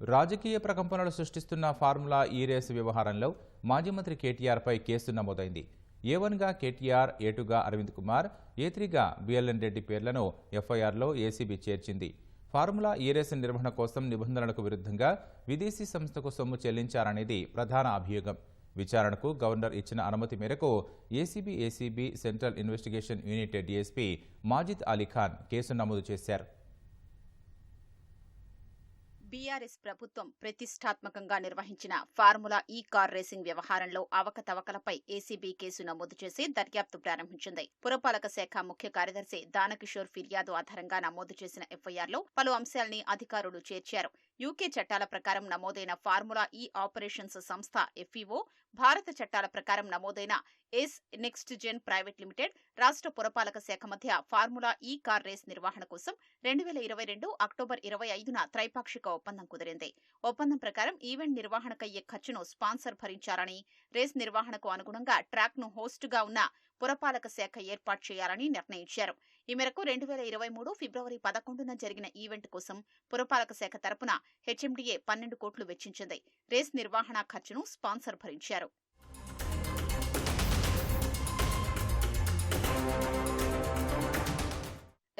రాజకీయ ప్రకంపనలు సృష్టిస్తున్న ఫార్ములా ఈ రేసు వ్యవహారంలో మాజీ మంత్రి కేటీఆర్పై కేసు నమోదైంది. ఏ వన్గా కేటీఆర్ ఏ టూగా అరవింద్ కుమార్ ఏ త్రీగా బిఎల్ఎన్ రెడ్డి పేర్లను ఎఫ్ఐఆర్లో ఏసీబీ చేర్చింది. ఫార్ములా ఈ రేసు నిర్వహణ కోసం నిబంధనలకు విరుద్ధంగా విదేశీ సంస్థకు సొమ్ము చెల్లించారనేది ప్రధాన అభియోగం. విచారణకు గవర్నర్ ఇచ్చిన అనుమతి మేరకు ACB ACB central investigation unit DSP Majid Ali Khan case నమోదు చేశారు. బీఆర్ఎస్ ప్రభుత్వం ప్రతిష్టాత్మకంగా నిర్వహించిన ఫార్ములా ఈ కార్ రేసింగ్ వ్యవహారంలో అవకతవకలపై ఏసీబీ కేసు నమోదు చేసి దర్యాప్తు ప్రారంభించింది. పురపాలక శాఖ ముఖ్య కార్యదర్శి దానకిషోర్ ఫిర్యాదు ఆధారంగా నమోదు చేసిన ఎఫ్ఐఆర్లో పలు అంశాల్ని అధికారులు చేర్చారు. యూకే చట్టాల ప్రకారం నమోదైన ఫార్ములా ఈ ఆపరేషన్స్ సంస్థ ఎఫ్ఈఓ భారత చట్టాల ప్రకారం నమోదైన Ace next gen private limited రాష్ట్ర పురపాలక శాఖ మధ్య ఫార్ములా ఈ కార్ రేస్ నిర్వహణ కోసం రెండు వేల ఇరవై రెండు అక్టోబర్ ఇరవై ఐదున త్రైపాక్షిక ఒప్పందం కుదిరింది. ఒప్పందం ప్రకారం ఈవెంట్ నిర్వహణకయ్యే ఖర్చును స్పాన్సర్ భరించారని రేస్ నిర్వహణకు అనుగుణంగా ట్రాక్ను హోస్టుగా ఉన్న పురపాలక శాఖ ఏర్పాటు చేయాలని నిర్ణయించారు. ఈ మేరకు రెండు వేల ఇరవై మూడు ఫిబ్రవరి పదకొండున జరిగిన ఈవెంట్ కోసం పురపాలక శాఖ తరపున హెచ్ఎండిఏ పన్నెండు కోట్లు వెచ్చించింది. రేస్ నిర్వహణ ఖర్చును స్పాన్సర్ భరించారు.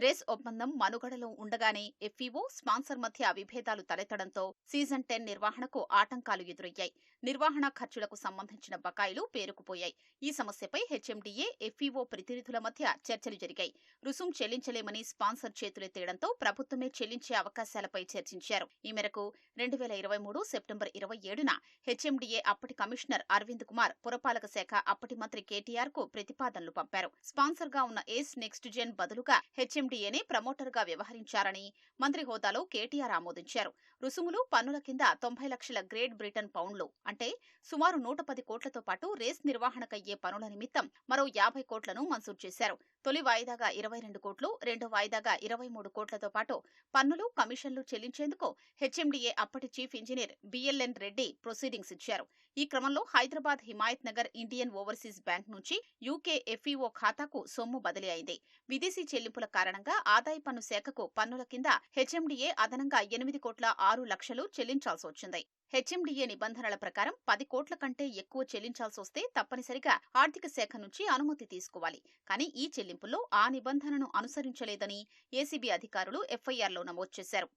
రేస్ ఒప్పందం మనుగడలో ఉండగానే ఎఫ్ఈఓ స్పాన్సర్ మధ్య విభేదాలు తలెత్తడంతో సీజన్ టెన్ నిర్వహణకు ఆటంకాలు ఎదురయ్యాయి. నిర్వహణ ఖర్చులకు సంబంధించిన బకాయిలు పేరుకుపోయాయి. ఈ సమస్యపై హెచ్ఎండిఏ ఎఫ్ఈఓ ప్రతినిధుల మధ్య చర్చలు జరిగాయి. రుసుం చెల్లించలేమని స్పాన్సర్ చేతులెత్తేయడంతో ప్రభుత్వమే చెల్లించే అవకాశాలపై చర్చించారు. ఈ మేరకు రెండు వేల ఇరవై మూడు సెప్టెంబర్ ఇరవై ఏడున హెచ్ఎండిఏ అప్పటి కమిషనర్ అరవింద్ కుమార్ పురపాలక శాఖ అప్పటి మంత్రి కేటీఆర్కు ప్రతిపాదనలు పంపారు. స్పాన్సర్గా ఉన్న ఏస్ నెక్స్ట్ జెన్ బదులుగా హెచ్ఎం ప్రమోటర్గా వ్యవహరించారని మంత్రి హోదాలో కేటీఆర్ ఆమోదించారు. రుసుములు పన్నుల కింద తొంభై లక్షల గ్రేట్ బ్రిటన్ పౌండ్లు అంటే సుమారు నూట పది కోట్లతో పాటు రేస్ నిర్వహణకయ్యే పనుల నిమిత్తం మరో యాభై కోట్లను మంజూరు చేశారు. తొలి వాయిదాగా ఇరవై రెండు కోట్లు రెండో వాయిదాగా ఇరవై మూడు కోట్లతో పాటు పన్నులు కమిషన్లు చెల్లించేందుకు హెచ్ఎండిఏ అప్పటి chief engineer BLN Reddy proceedings ఇచ్చారు. ఈ క్రమంలో Hyderabad Himayat Nagar Indian overseas bank నుంచి యూకే ఎఫ్ఈఓ ఖాతాకు సొమ్ము బదిలీ అయింది. విదేశీ చెల్లింపుల కారణంగా ఆదాయ పన్ను శాఖకు పన్నుల కింద హెచ్ఎండిఏ అదనంగా ఎనిమిది కోట్ల ఆరు లక్షలు చెల్లించాల్సి వచ్చింది. హెచ్ఎండిఏ నిబంధనల ప్రకారం పది కోట్ల కంటే ఎక్కువ చెల్లించాల్సి వస్తే తప్పనిసరిగా ఆర్థిక శాఖ నుంచి అనుమతి తీసుకోవాలి. కానీ ఈ చెల్లింపుల్లో ఆ నిబంధనను అనుసరించలేదని ఏసీబీ అధికారులు ఎఫ్ఐఆర్లో నమోదు చేశారు.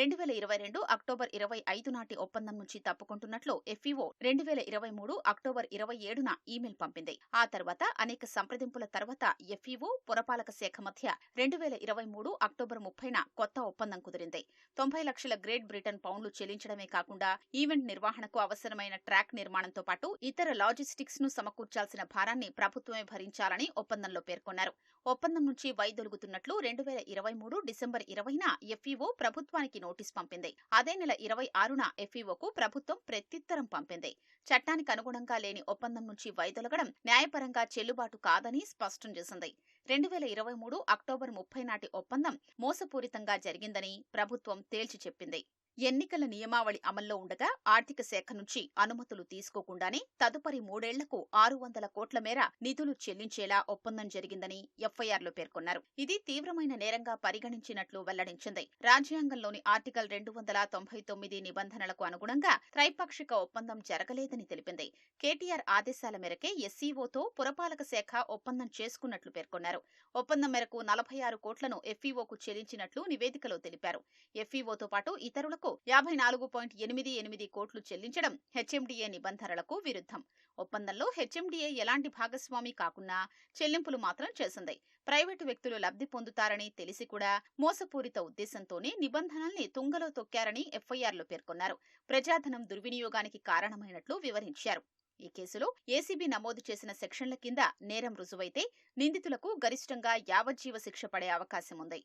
రెండు వేల ఇరవై రెండు అక్టోబర్ ఇరవై ఐదు నాటి ఒప్పందం నుంచి తప్పుకుంటున్నట్లు ఎఫ్ఈఓ రెండు వేల ఇరవై మూడు అక్టోబర్ ఇరవై ఏడున ఈమెయిల్ పంపింది. ఆ తర్వాత అనేక సంప్రదింపుల తర్వాత ఎఫ్ఈఓ పురపాలక శాఖ మధ్య రెండు వేల ఇరవై మూడు అక్టోబర్ ముప్పైన కొత్త ఒప్పందం కుదిరింది. తొంభై లక్షల గ్రేట్ బ్రిటన్ పౌండ్లు చెల్లించడమే కాకుండా ఈవెంట్ నిర్వహణకు అవసరమైన ట్రాక్ నిర్మాణంతో పాటు ఇతర లాజిస్టిక్స్ను సమకూర్చాల్సిన భారాన్ని ప్రభుత్వమే భరించాలని ఒప్పందంలో పేర్కొన్నారు. ఒప్పందం నుంచి వైదొలుగుతున్నట్లు రెండు వేల ఇరవై మూడు డిసెంబర్ ఇరవైన ఎఫ్ఈఓ ప్రభుత్వానికి నోటీస్ పంపింది. అదే నెల ఇరవై ఆరున ఎఫ్ఈఓకు ప్రభుత్వం ప్రత్యుత్తరం పంపింది. చట్టానికి అనుగుణంగా లేని ఒప్పందం నుంచి వైదొలగడం న్యాయపరంగా చెల్లుబాటు కాదని స్పష్టం చేసింది. రెండు వేల ఇరవై మూడు అక్టోబర్ ముప్పై నాటి ఒప్పందం మోసపూరితంగా జరిగిందని ప్రభుత్వం తేల్చి చెప్పింది. ఎన్నికల నియమావళి అమల్లో ఉండగా ఆర్థిక శాఖ నుంచి అనుమతులు తీసుకోకుండానే తదుపరి మూడేళ్ళకు ఆరు వందల కోట్ల మేర నిధులు చెల్లించేలా ఒప్పందం జరిగిందని ఎఫ్ఐఆర్లో పేర్కొన్నారు. ఇది తీవ్రమైన నేరంగా పరిగణించినట్లు వెల్లడించింది. రాజ్యాంగంలోని ఆర్టికల్ రెండు వందల తొంభై తొమ్మిది నిబంధనలకు అనుగుణంగా త్రైపాక్షిక ఒప్పందం జరగలేదని తెలిపింది. కేటీఆర్ ఆదేశాల మేరకే ఎస్సీఓతో పురపాలక శాఖ ఒప్పందం చేసుకున్నట్లు పేర్కొన్నారు. ఒప్పందం మేరకు నలభై ఆరు కోట్లను ఎఫ్ఈఓకు చెల్లించినట్లు నివేదికలో తెలిపారు. ఎఫ్ఈఓతో పాటు ఇతరులకు యాభై నాలుగు పాయింట్ ఎనిమిది ఎనిమిది కోట్లు చెల్లించడం హెచ్ఎండిఏ నిబంధనలకు విరుద్ధం. ఒప్పందంలో హెచ్ఎండిఏ ఎలాంటి భాగస్వామి కాకున్నా చెల్లింపులు మాత్రం చేసింది. ప్రైవేటు వ్యక్తులు లబ్ధి పొందుతారని తెలిసి కూడా మోసపూరిత ఉద్దేశంతోనే నిబంధనల్ని తుంగలో తొక్కారని ఎఫ్ఐఆర్లో పేర్కొన్నారు. ప్రజాధనం దుర్వినియోగానికి కారణమైనట్లు వివరించారు. ఈ కేసులో ఏసీబీ నమోదు చేసిన సెక్షన్ల కింద నేరం రుజువైతే నిందితులకు గరిష్టంగా యావజ్జీవ శిక్ష పడే అవకాశం ఉంది